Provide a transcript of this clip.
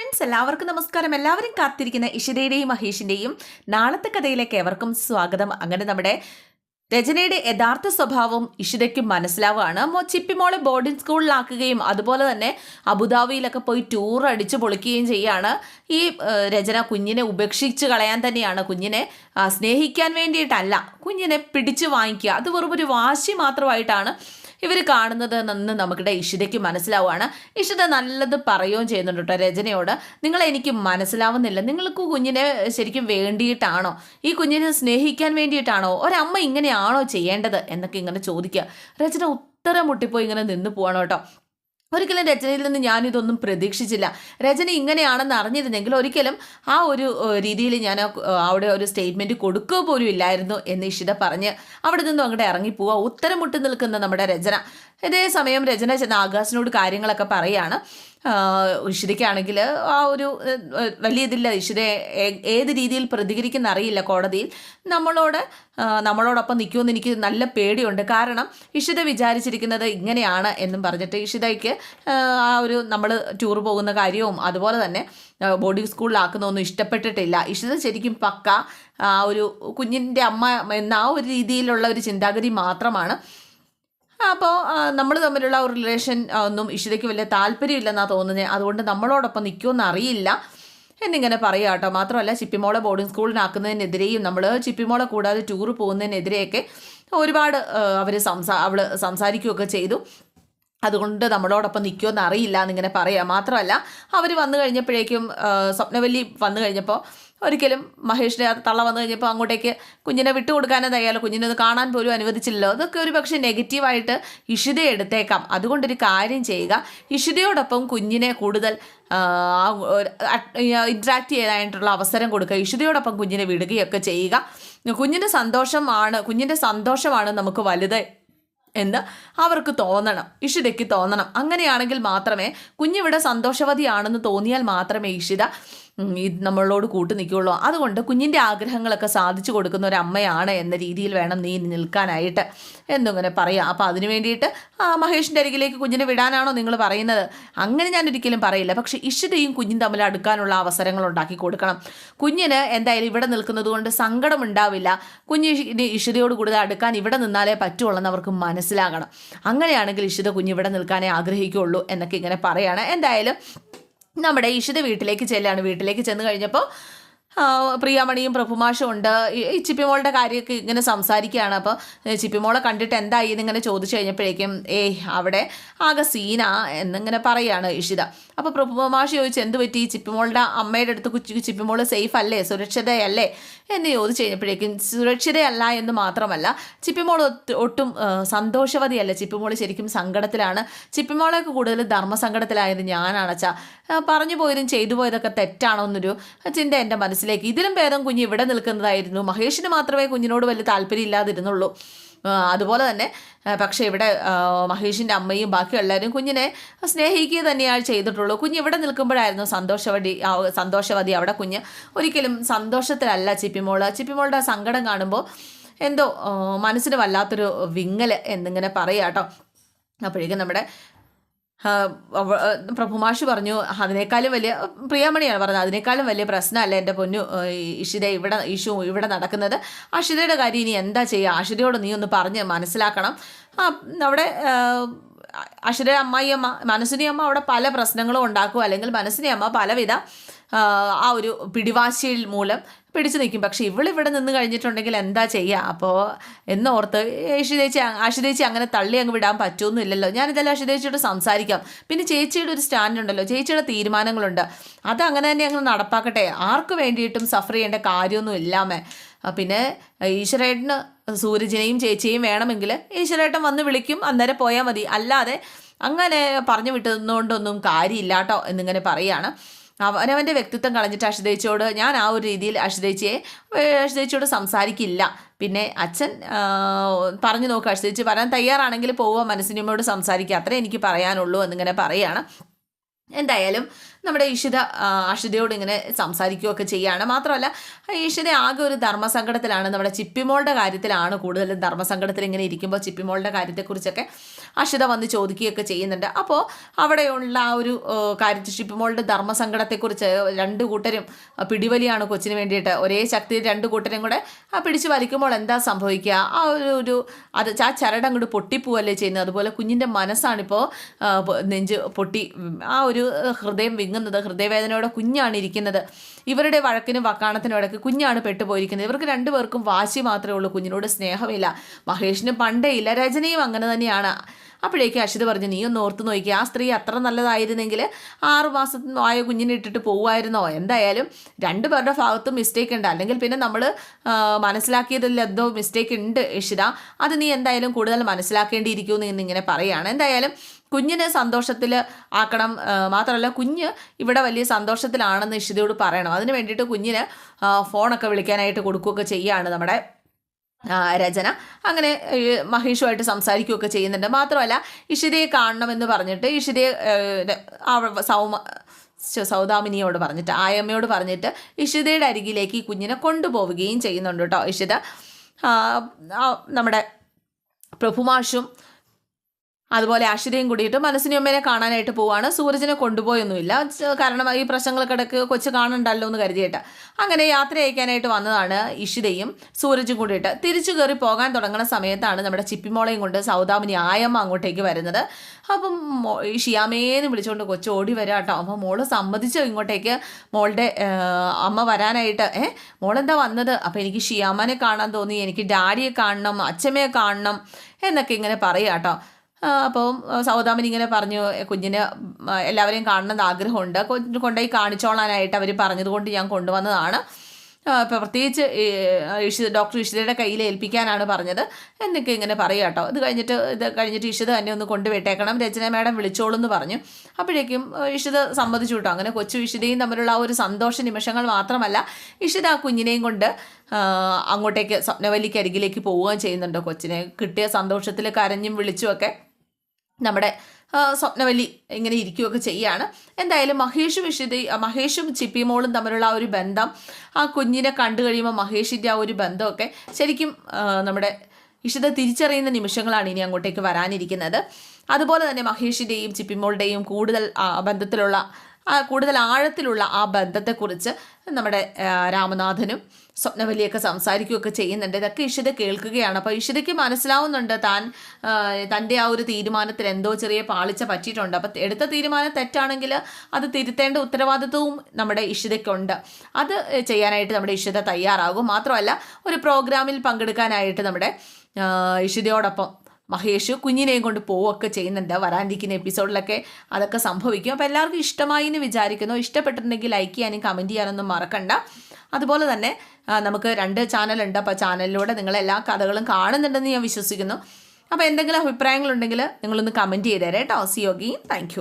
Friends എല്ലാവർക്കും നമസ്കാരം. എല്ലാവരും കാത്തിരിക്കുന്ന ഇഷിതയുടെയും മഹേഷിന്റെയും നാളത്തെ കഥയിലേക്ക് എവർക്കും സ്വാഗതം. അങ്ങനെ നമ്മുടെ രചനയുടെ യഥാർത്ഥ സ്വഭാവം ഇഷിരയ്ക്കും മനസ്സിലാവുകയാണ്. മോ ചിപ്പിമോളെ ബോർഡിംഗ് സ്കൂളിലാക്കുകയും അതുപോലെ തന്നെ അബുദാബിയിലൊക്കെ പോയി ടൂർ അടിച്ചു പൊളിക്കുകയും ചെയ്യാണ്. ഈ രചന കുഞ്ഞിനെ ഉപേക്ഷിച്ച് കളയാൻ തന്നെയാണ്. കുഞ്ഞിനെ സ്നേഹിക്കാൻ വേണ്ടിയിട്ടല്ല. കുഞ്ഞിനെ പിടിച്ചു വാങ്ങിക്കുക. അത് വെറും ഒരു വാശി മാത്രമായിട്ടാണ് ഇവർ കാണുന്നത് എന്ന് നമുക്കിടെ ഇഷിതയ്ക്ക് മനസ്സിലാവുകയാണ് ഇഷിത നല്ലത് പറയുകയും ചെയ്യുന്നുണ്ട് കേട്ടോ രചനയോട്. നിങ്ങളെനിക്ക് മനസ്സിലാവുന്നില്ല. നിങ്ങൾക്ക് കുഞ്ഞിനെ ശരിക്കും വേണ്ടിയിട്ടാണോ? ഈ കുഞ്ഞിനെ സ്നേഹിക്കാൻ വേണ്ടിയിട്ടാണോ? ഒരമ്മ ഇങ്ങനെയാണോ ചെയ്യേണ്ടത്? എന്നൊക്കെ ഇങ്ങനെ ചോദിക്കുക. രചന ഉത്തരം മുട്ടിപ്പോയി ഇങ്ങനെ നിന്ന് പോവാണ് കേട്ടോ. ഒരിക്കലും രചനയിൽ നിന്ന് ഞാനിതൊന്നും പ്രതീക്ഷിച്ചില്ല. രചന ഇങ്ങനെയാണെന്ന് അറിഞ്ഞിരുന്നെങ്കിൽ ഒരിക്കലും ആ ഒരു രീതിയിൽ ഞാൻ അവിടെ ഒരു സ്റ്റേറ്റ്മെന്റ് കൊടുക്കുക പോലും ഇല്ലായിരുന്നു എന്ന് ഇഷിത പറഞ്ഞ് അവിടെ നിന്നും അങ്ങോട്ട് ഇറങ്ങിപ്പോവുക ഉത്തരം മുട്ടി നിൽക്കുന്ന നമ്മുടെ രചന. ഇതേ സമയം രചന ചെന്ന ആകാശിനോട് കാര്യങ്ങളൊക്കെ പറയാണ്. ഇഷിതയ്ക്കാണെങ്കിൽ ആ ഒരു വലിയ ഇതില്ല ഇഷിത ഏത് രീതിയിൽ പ്രതികരിക്കുന്ന അറിയില്ല കോടതിയിൽ. നമ്മളോട് നമ്മളോടൊപ്പം നിൽക്കുമെന്ന് എനിക്ക് നല്ല പേടിയുണ്ട്. കാരണം ഇഷിത വിചാരിച്ചിരിക്കുന്നത് ഇങ്ങനെയാണ് എന്നും പറഞ്ഞിട്ട് ഇഷിതയ്ക്ക് ആ ഒരു നമ്മൾ ടൂർ പോകുന്ന കാര്യവും അതുപോലെ തന്നെ ബോർഡിംഗ് സ്കൂളിലാക്കുന്നതൊന്നും ഇഷ്ടപ്പെട്ടിട്ടില്ല. ഇഷിത ശരിക്കും പക്ക ആ ഒരു കുഞ്ഞിന്റെ അമ്മ എന്ന ആ ഒരു രീതിയിലുള്ള ഒരു ചിന്താഗതി മാത്രമാണ് അപ്പോൾ നമ്മൾ തമ്മിലുള്ള റിലേഷൻ ഒന്നും ഇഷിതയ്ക്ക് വലിയ താല്പര്യമില്ലെന്നാണ് തോന്നുന്നത് അതുകൊണ്ട് നമ്മളോടൊപ്പം നിൽക്കുമെന്ന് അറിയില്ല. എന്നിങ്ങനെ പറയുക കേട്ടോ. മാത്രമല്ല ചിപ്പിമോളെ ബോർഡിംഗ് സ്കൂളിനാക്കുന്നതിനെതിരെയും നമ്മൾ ചിപ്പിമോളെ കൂടാതെ ടൂർ പോകുന്നതിനെതിരെയൊക്കെ ഒരുപാട് അവർ സംസാ അവൾ സംസാരിക്കുകയൊക്കെ ചെയ്തു. അതുകൊണ്ട് നമ്മളോടൊപ്പം നിൽക്കുമെന്ന് അറിയില്ല എന്നിങ്ങനെ പറയാം. മാത്രമല്ല അവർ വന്നു കഴിഞ്ഞപ്പോഴേക്കും സ്വപ്നവല്ലി വന്നു കഴിഞ്ഞപ്പോൾ ഒരിക്കലും മഹേഷിന്റെ തള്ള വന്നു കഴിഞ്ഞപ്പോൾ അങ്ങോട്ടേക്ക് കുഞ്ഞിനെ വിട്ടു വിട്ടുകൊടുക്കാനേ തയ്യാറോ കുഞ്ഞിനെ ഒന്ന് കാണാൻ പോലും അനുവദിച്ചില്ലല്ലോ. അതൊക്കെ ഒരു പക്ഷേ നെഗറ്റീവായിട്ട് ഇഷിത എടുത്തേക്കാം. അതുകൊണ്ടൊരു കാര്യം ചെയ്യുക. ഇഷിതയോടൊപ്പം കുഞ്ഞിനെ കൂടുതൽ ഇൻട്രാക്ട് ചെയ്യാനായിട്ടുള്ള അവസരം കൊടുക്കുക. ഇഷിതയോടൊപ്പം കുഞ്ഞിനെ വിടുകയൊക്കെ ചെയ്യുക. കുഞ്ഞിന്റെ സന്തോഷമാണ് കുഞ്ഞിന്റെ സന്തോഷമാണ് നമുക്ക് വലുത് എന്ന് അവർക്ക് തോന്നണം. ഇഷിതയ്ക്ക് തോന്നണം. അങ്ങനെയാണെങ്കിൽ മാത്രമേ കുഞ്ഞിവിടെ സന്തോഷവതിയാണെന്ന് തോന്നിയാൽ മാത്രമേ ഇഷിത നമ്മളോട് കൂട്ടു നിൽക്കുകയുള്ളൂ. അതുകൊണ്ട് കുഞ്ഞിന്റെ ആഗ്രഹങ്ങളൊക്കെ സാധിച്ചു കൊടുക്കുന്ന ഒരു അമ്മയാണ് എന്ന രീതിയിൽ വേണം നീ നിൽക്കാനായിട്ട് എന്നിങ്ങനെ പറയാം അപ്പോൾ അതിനു വേണ്ടിയിട്ട് ആ മഹേഷിന്റെ അരികിലേക്ക് കുഞ്ഞിനെ വിടാനാണോ നിങ്ങൾ പറയുന്നത്? അങ്ങനെ ഞാൻ ഒരിക്കലും പറയില്ല. പക്ഷേ ഇഷിതയും കുഞ്ഞും തമ്മിൽ അടുക്കാനുള്ള അവസരങ്ങൾ ഉണ്ടാക്കി കൊടുക്കണം. കുഞ്ഞിന് എന്തായാലും ഇവിടെ നിൽക്കുന്നത് കൊണ്ട് സങ്കടമുണ്ടാവില്ല കുഞ്ഞ് ഇഷിതയോട് കൂടുതൽ അടുക്കാൻ ഇവിടെ നിന്നാലേ പറ്റുള്ളൂ അവർക്ക് മനസ്സിലാകണം. അങ്ങനെയാണെങ്കിൽ ഇഷിത കുഞ്ഞ് ഇവിടെ നിൽക്കാനേ ആഗ്രഹിക്കുകയുള്ളൂ എന്നൊക്കെ ഇങ്ങനെ പറയാണ്. എന്തായാലും നമ്മുടെ ഇഷിത വീട്ടിലേക്ക് ചെല്ലാണ്. വീട്ടിലേക്ക് ചെന്ന് കഴിഞ്ഞപ്പോൾ പ്രിയാമണിയും പ്രഭുമാഷും ഉണ്ട്. ചിപ്പിമോളുടെ കാര്യമൊക്കെ ഇങ്ങനെ സംസാരിക്കുകയാണ്. അപ്പോൾ ചിപ്പിമോളെ കണ്ടിട്ട് എന്തായി എന്നിങ്ങനെ ചോദിച്ചു കഴിഞ്ഞപ്പോഴേക്കും ഏയ് അവിടെ ആകെ സീന എന്നിങ്ങനെ പറയുകയാണ് ഇഷിത. അപ്പോൾ പ്രഭുമാഷ് ചോദിച്ചു എന്ത് പറ്റി ചിപ്പിമോളുടെ അമ്മയുടെ അടുത്ത് കുച്ചി ചിപ്പിമോൾ സേഫ് അല്ലേ? സുരക്ഷിതയല്ലേ? എന്ന് ചോദിച്ചു കഴിഞ്ഞപ്പോഴേക്കും സുരക്ഷിതയല്ല എന്ന് മാത്രമല്ല ചിപ്പിമോൾ ഒട്ടും സന്തോഷവതിയല്ല. ചിപ്പിമോൾ ശരിക്കും സങ്കടത്തിലാണ്. ചിപ്പിമോളൊക്കെ കൂടുതൽ ധർമ്മസങ്കടത്തിലായത് ഞാനാണച്ച പറഞ്ഞു പോയതും ചെയ്തു പോയതൊക്കെ തെറ്റാണോ എന്നൊരു ചിന്ത എന്റെ മനസ്സിലേക്ക്. ഇതിലും ഭേദം കുഞ്ഞ് ഇവിടെ നിൽക്കുന്നതായിരുന്നു. മഹേഷിന് മാത്രമേ കുഞ്ഞിനോട് വലിയ താല്പര്യം ഇല്ലാതിരുന്നുള്ളൂ അതുപോലെ തന്നെ പക്ഷേ ഇവിടെ മഹേഷിന്റെ അമ്മയും ബാക്കി എല്ലാവരും കുഞ്ഞിനെ സ്നേഹിക്കുക തന്നെയാണ് ചെയ്തിട്ടുള്ളൂ. കുഞ്ഞ് ഇവിടെ നിൽക്കുമ്പോഴായിരുന്നു സന്തോഷവതി സന്തോഷവതി അവിടെ കുഞ്ഞ് ഒരിക്കലും സന്തോഷത്തിലല്ല ചിപ്പിമോൾ ചിപ്പിമോളുടെ സങ്കടം കാണുമ്പോൾ എന്തോ മനസ്സിന് വല്ലാത്തൊരു വിങ്ങൽ എന്നിങ്ങനെ പറയാം കേട്ടോ. അപ്പോഴേക്കും നമ്മുടെ പ്രഭുമാഷ് പറഞ്ഞു അതിനേക്കാളും വലിയ പ്രിയാമണിയാണ് പറഞ്ഞത് അതിനേക്കാളും വലിയ പ്രശ്നമല്ല എന്റെ പൊന്നു ഇഷിത ഇവിടെ ഇഷു ഇവിടെ നടക്കുന്നത്. അഷിതയുടെ കാര്യം ഇനി എന്താ ചെയ്യുക? അഷിതയോട് നീ ഒന്ന് പറഞ്ഞ് മനസ്സിലാക്കണം. അവിടെ അഷിത അമ്മായിയമ്മ മനസ്സിനെ അമ്മ അവിടെ പല പ്രശ്നങ്ങളും ഉണ്ടാക്കും അല്ലെങ്കിൽ മനസ്സിനെ അമ്മ പലവിധ ആ ഒരു പിടിവാശിയിൽ മൂലം പിടിച്ചു നിൽക്കും. പക്ഷെ ഇവളിവിടെ നിന്ന് കഴിഞ്ഞിട്ടുണ്ടെങ്കിൽ എന്താ ചെയ്യുക അപ്പോൾ എന്നോർത്ത് ആഷിതേച്ചി ആഷിതേച്ചി അങ്ങനെ തള്ളി അങ്ങ് വിടാൻ പറ്റുമൊന്നുമില്ലല്ലോ ഞാനിതെല്ലാം ആഷിതേച്ചിയോട് സംസാരിക്കാം. പിന്നെ ചേച്ചിയുടെ ഒരു സ്റ്റാൻഡ് ഉണ്ടല്ലോ ചേച്ചിയുടെ തീരുമാനങ്ങളുണ്ട്. അത് അങ്ങനെ തന്നെ അങ്ങ് നടപ്പാക്കട്ടെ. ആർക്ക് വേണ്ടിയിട്ടും സഫർ ചെയ്യേണ്ട കാര്യമൊന്നും ഇല്ലാമേ. പിന്നെ ഈശ്വരേട്ടന് സൂരജിനെയും ചേച്ചിയെയും വേണമെങ്കിൽ ഈശ്വരേട്ടൻ വന്ന് വിളിക്കും. അന്നേരം പോയാൽ മതി. അല്ലാതെ അങ്ങനെ പറഞ്ഞു വിട്ടുന്നതുകൊണ്ടൊന്നും കാര്യമില്ല കേട്ടോ എന്നിങ്ങനെ പറയാണ് അവനവന്റെ വ്യക്തിത്വം കളഞ്ഞിട്ട് അഷിതേച്ചിയോട് ഞാൻ ആ ഒരു രീതിയിൽ അഷിതേച്ചിയെ അഷിതേച്ചിയോട് സംസാരിക്കില്ല. പിന്നെ അച്ഛൻ പറഞ്ഞു നോക്കുക അഷിതേച്ചി വരാൻ തയ്യാറാണെങ്കിൽ പോവുക മനസ്സിനോട് സംസാരിക്കുക അത്രേ എനിക്ക് പറയാനുള്ളൂ എന്നിങ്ങനെ പറയുകയാണ് എന്തായാലും നമ്മുടെ ഈഷിത ആ, അഷിതയോട് ഇങ്ങനെ സംസാരിക്കുകയൊക്കെ ചെയ്യുകയാണ്. മാത്രമല്ല ഈഷിത ആകെ ഒരു ധർമ്മസങ്കടത്തിലാണ്. നമ്മുടെ ചിപ്പിമോളുടെ കാര്യത്തിലാണ് കൂടുതലും ധർമ്മസങ്കടത്തിൽ ഇങ്ങനെ ഇരിക്കുമ്പോൾ ചിപ്പിമോളുടെ കാര്യത്തെക്കുറിച്ചൊക്കെ അഷിത വന്ന് ചോദിക്കുകയൊക്കെ ചെയ്യുന്നുണ്ട്. അപ്പോൾ അവിടെയുള്ള ആ ഒരു കാര്യത്തിൽ ചിപ്പിമോളുടെ ധർമ്മസങ്കടത്തെക്കുറിച്ച് രണ്ട് കൂട്ടരും പിടിവലിയാണ് കൊച്ചിന് വേണ്ടിയിട്ട്. ഒരേ ശക്തി രണ്ട് കൂട്ടരും കൂടെ ആ പിടിച്ച് വലിക്കുമ്പോൾ എന്താ സംഭവിക്കുക? ആ ഒരു ഒരു അത് ആ ചരട് അങ്ങോട്ട് പൊട്ടിപ്പോവല്ലേ ചെയ്യുന്നത്? അതുപോലെ കുഞ്ഞിന്റെ മനസ്സാണിപ്പോൾ നെഞ്ച് പൊട്ടി ആ ഒരു ഹൃദയം വിങ്ങുന്നത് ഹൃദയവേദനയോടെ കുഞ്ഞാണ് ഇരിക്കുന്നത്. ഇവരുടെ വഴക്കിനും വക്കാണത്തിനും ഇടയ്ക്ക് കുഞ്ഞാണ് പെട്ടുപോയിരിക്കുന്നത്. ഇവർക്ക് രണ്ടുപേർക്കും വാശി മാത്രമേ ഉള്ളൂ കുഞ്ഞിനോട് സ്നേഹമില്ല. മഹേഷിനും പണ്ടേ ഇല്ല രചനയും അങ്ങനെ തന്നെയാണ്. അപ്പോഴേക്ക് അഷിത പറഞ്ഞു നീ ഒന്ന് ഓർത്ത് നോക്കി ആ സ്ത്രീ അത്ര നല്ലതായിരുന്നെങ്കിൽ ആറ് ആയ കുഞ്ഞിനെ ഇട്ടിട്ട് പോകുമായിരുന്നോ എന്തായാലും രണ്ട് പേരുടെ ഭാഗത്തും മിസ്റ്റേക്ക് ഉണ്ട്. അല്ലെങ്കിൽ പിന്നെ നമ്മൾ മനസ്സിലാക്കിയതിൽ എന്തോ മിസ്റ്റേക്ക് ഉണ്ട് ഇഷിത. അത് നീ എന്തായാലും കൂടുതൽ മനസ്സിലാക്കേണ്ടിയിരിക്കുമെന്ന് ഇന്നിങ്ങനെ പറയുകയാണ് എന്തായാലും കുഞ്ഞിനെ സന്തോഷത്തിൽ ആക്കണം മാത്രമല്ല കുഞ്ഞ് ഇവിടെ വലിയ സന്തോഷത്തിലാണെന്ന് ഇഷിതയോട് പറയണം. അതിന് വേണ്ടിയിട്ട് കുഞ്ഞിന് ഫോണൊക്കെ വിളിക്കാനായിട്ട് കൊടുക്കുകയൊക്കെ ചെയ്യുകയാണ് നമ്മുടെ രചന. അങ്ങനെ മഹേഷുമായിട്ട് സംസാരിക്കുകയൊക്കെ ചെയ്യുന്നുണ്ട്. മാത്രമല്ല ഇഷിതയെ കാണണമെന്ന് പറഞ്ഞിട്ട് ഇഷിതയെ സൗമ സൗദാമിനിയോട് പറഞ്ഞിട്ട് ആയമ്മയോട് പറഞ്ഞിട്ട് ഇഷിതയുടെ അരികിലേക്ക് ഈ കുഞ്ഞിനെ കൊണ്ടുപോവുകയും ചെയ്യുന്നുണ്ട് കേട്ടോ ഇഷിത. നമ്മുടെ പ്രഭുമാഷും അതുപോലെ അഷിതയും കൂടിയിട്ട് മനസ്സിനിയമ്മേനെ കാണാനായിട്ട് പോവാണ്. സൂരജിനെ കൊണ്ടുപോയൊന്നുമില്ല. കാരണം ഈ പ്രശ്നങ്ങളൊക്കെ ഇടയ്ക്ക് കൊച്ച് കാണണ്ടല്ലോ എന്ന് കരുതിയിട്ട്. അങ്ങനെ യാത്ര അയക്കാനായിട്ട് വന്നതാണ് ഇഷിതയും സൂരജും കൂടിയിട്ട്. തിരിച്ചു കയറി പോകാൻ തുടങ്ങുന്ന സമയത്താണ് നമ്മുടെ ചിപ്പിമോളയും കൊണ്ട് സൗദാമിനി ആയമ്മ അങ്ങോട്ടേക്ക് വരുന്നത്. അപ്പം ഈ ഷിയാമേന്ന് വിളിച്ചുകൊണ്ട് കൊച്ചു ഓടി വരാം കേട്ടോ അപ്പോൾ മോൾ സമ്മതിച്ചോ ഇങ്ങോട്ടേക്ക്? മോളുടെ അമ്മ വരാനായിട്ട്. ഏ മോളെന്താ വന്നത്? അപ്പോൾ എനിക്ക് ഷിയാമ്മനെ കാണാൻ തോന്നി. എനിക്ക് ഡാഡിയെ കാണണം അച്ഛമ്മയെ കാണണം എന്നൊക്കെ ഇങ്ങനെ പറയാം കേട്ടോ അപ്പോൾ സൗദാമൻ ഇങ്ങനെ പറഞ്ഞു കുഞ്ഞിന് എല്ലാവരെയും കാണണമെന്ന് ആഗ്രഹമുണ്ട്. കൊണ്ടുപോയി കാണിച്ചോളാനായിട്ട് അവർ പറഞ്ഞതുകൊണ്ട് ഞാൻ കൊണ്ടുവന്നതാണ്. പ്രത്യേകിച്ച് ഇഷിത ഡോക്ടർ ഇഷിതയുടെ കയ്യിൽ ഏൽപ്പിക്കാനാണ് പറഞ്ഞത്. എന്നൊക്കെ ഇങ്ങനെ പറയുക കേട്ടോ. ഇത് കഴിഞ്ഞിട്ട് ഇത് കഴിഞ്ഞിട്ട് ഇഷിത തന്നെ ഒന്ന് കൊണ്ടുവിട്ടേക്കണം. രചന മാഡം വിളിച്ചോളൂ എന്ന് പറഞ്ഞു. അപ്പോഴേക്കും ഇഷിത സമ്മതിച്ചു കേട്ടോ. അങ്ങനെ കൊച്ചു ഇഷിതയും തമ്മിലുള്ള ആ ഒരു സന്തോഷ നിമിഷങ്ങൾ മാത്രമല്ല ഇഷിത ആ കുഞ്ഞിനെയും കൊണ്ട് അങ്ങോട്ടേക്ക് സ്വപ്നവല്ലിക്ക് അരികിലേക്ക് പോവുകയും ചെയ്യുന്നുണ്ടോ കൊച്ചിനെ. കിട്ടിയ സന്തോഷത്തിൽ കരഞ്ഞും വിളിച്ചുമൊക്കെ. നമ്മുടെ സ്വപ്നവല്ലി ഇങ്ങനെ ഇരിക്കുകയൊക്കെ ചെയ്യുകയാണ് എന്തായാലും മഹേഷും വിഷിത മഹേഷും ചിപ്പിമോളും തമ്മിലുള്ള ആ ഒരു ബന്ധം ആ കുഞ്ഞിനെ കണ്ടു കഴിയുമ്പോൾ മഹേഷിന്റെ ആ ഒരു ബന്ധമൊക്കെ ശരിക്കും നമ്മുടെ ഇഷിത തിരിച്ചറിയുന്ന നിമിഷങ്ങളാണ് ഇനി അങ്ങോട്ടേക്ക് വരാനിരിക്കുന്നത്. അതുപോലെ തന്നെ മഹേഷിന്റെയും ചിപ്പിമോളുടെയും കൂടുതൽ ബന്ധത്തിലുള്ള കൂടുതൽ ആഴത്തിലുള്ള ആ ബന്ധത്തെക്കുറിച്ച് നമ്മുടെ രാമനാഥനും സ്വപ്നവലിയൊക്കെ സംസാരിക്കുകയൊക്കെ ചെയ്യുന്നുണ്ട്. ഇതൊക്കെ ഇഷിത കേൾക്കുകയാണ്. അപ്പോൾ ഇഷിതയ്ക്ക് മനസ്സിലാവുന്നുണ്ട് താൻ തന്റെ ആ ഒരു തീരുമാനത്തിൽ എന്തോ ചെറിയ പാളിച്ച പറ്റിയിട്ടുണ്ട്. അപ്പോൾ എടുത്ത തീരുമാനം തെറ്റാണെങ്കിൽ അത് തിരുത്തേണ്ട ഉത്തരവാദിത്വവും നമ്മുടെ ഇഷിതയ്ക്കുണ്ട് അത് ചെയ്യാനായിട്ട് നമ്മുടെ ഇഷിത തയ്യാറാകും. മാത്രമല്ല ഒരു പ്രോഗ്രാമിൽ പങ്കെടുക്കാനായിട്ട് നമ്മുടെ ഇഷിതയോടൊപ്പം മഹേഷ് കുഞ്ഞിനെയും കൊണ്ട് പോവുകയൊക്കെ ചെയ്യുന്നുണ്ട്. വരാനിരിക്കുന്ന എപ്പിസോഡിലൊക്കെ അതൊക്കെ സംഭവിക്കും. അപ്പോൾ എല്ലാവർക്കും ഇഷ്ടമായി എന്ന് വിചാരിക്കുന്നു. ഇഷ്ടപ്പെട്ടിട്ടുണ്ടെങ്കിൽ ലൈക്ക് ചെയ്യാനും കമന്റ് ചെയ്യാനൊന്നും മറക്കണ്ട. അതുപോലെ തന്നെ നമുക്ക് രണ്ട് ചാനലുണ്ട്. അപ്പോൾ ചാനലിലൂടെ നിങ്ങൾ എല്ലാ കഥകളും കാണുന്നുണ്ടെന്ന് ഞാൻ വിശ്വസിക്കുന്നു. അപ്പോൾ എന്തെങ്കിലും അഭിപ്രായങ്ങളുണ്ടെങ്കിൽ നിങ്ങളൊന്ന് കമന്റ് ചെയ്തേരെ കേട്ടോ സിയോഗി താങ്ക്